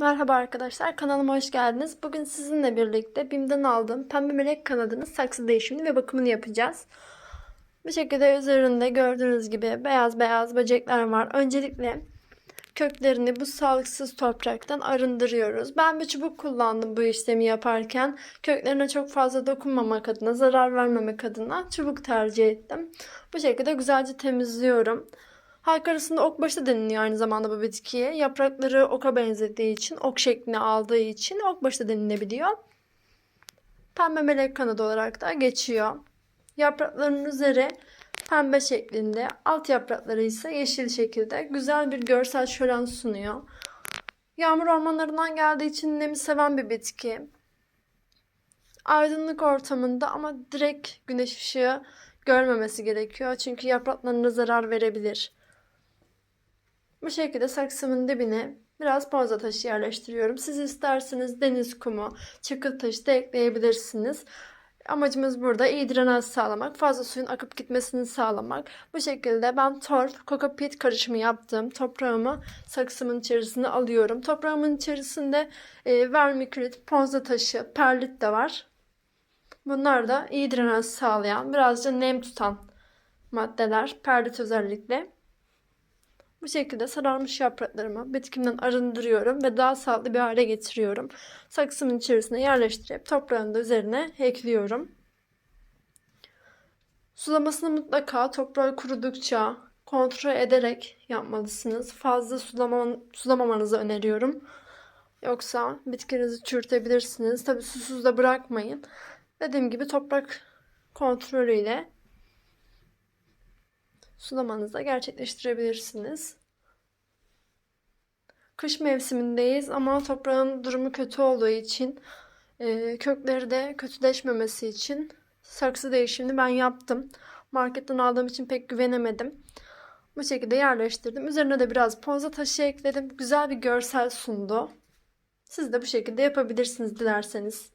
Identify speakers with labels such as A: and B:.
A: Merhaba arkadaşlar, kanalıma hoş geldiniz. Bugün sizinle birlikte BİM'den aldığım pembe melek kanadının saksı değişimini ve bakımını yapacağız. Bu şekilde üzerinde gördüğünüz gibi beyaz beyaz böcekler var. Öncelikle köklerini bu sağlıksız topraktan arındırıyoruz. Ben bir çubuk kullandım bu işlemi yaparken. Köklerine çok fazla dokunmamak adına, zarar vermemek adına çubuk tercih ettim. Bu şekilde güzelce temizliyorum. Halk arasında okbaşı deniliyor aynı zamanda bu bitkiye. Yaprakları oka benzediği için, ok şeklini aldığı için okbaşı da denilebiliyor. Pembe melek kanadı olarak da geçiyor. Yapraklarının üzeri pembe şeklinde, alt yaprakları ise yeşil şekilde güzel bir görsel şölen sunuyor. Yağmur ormanlarından geldiği için nemi seven bir bitki. Aydınlık ortamında ama direkt güneş ışığı görmemesi gerekiyor. Çünkü yapraklarına zarar verebilir. Bu şekilde saksımın dibine biraz ponza taşı yerleştiriyorum. Siz isterseniz deniz kumu, çakıl taşı da ekleyebilirsiniz. Amacımız burada iyi drenaj sağlamak, fazla suyun akıp gitmesini sağlamak. Bu şekilde ben torf, kokopit karışımı yaptım. Toprağımı saksımın içerisine alıyorum. Toprağımın içerisinde e, vermikülit, ponza taşı, perlit de var. Bunlar da iyi drenaj sağlayan, birazcık nem tutan maddeler. Perlit özellikle. Bu şekilde sararmış yapraklarımı bitkimden arındırıyorum ve daha sağlıklı bir hale getiriyorum. Saksımın içerisine yerleştirip toprağını da üzerine ekliyorum. Sulamasını mutlaka toprağı kurudukça kontrol ederek yapmalısınız. Fazla sulama, sulamamanızı öneriyorum. Yoksa bitkinizi çürütebilirsiniz. Tabi susuz da bırakmayın. Dediğim gibi toprak kontrolüyle sulamanızı da gerçekleştirebilirsiniz. Kış mevsimindeyiz ama toprağın durumu kötü olduğu için e, kökleri de kötüleşmemesi için saksı değişimini ben yaptım. Marketten aldığım için pek güvenemedim. Bu şekilde yerleştirdim. Üzerine de biraz ponza taşı ekledim. Güzel bir görsel sundu. Siz de bu şekilde yapabilirsiniz dilerseniz.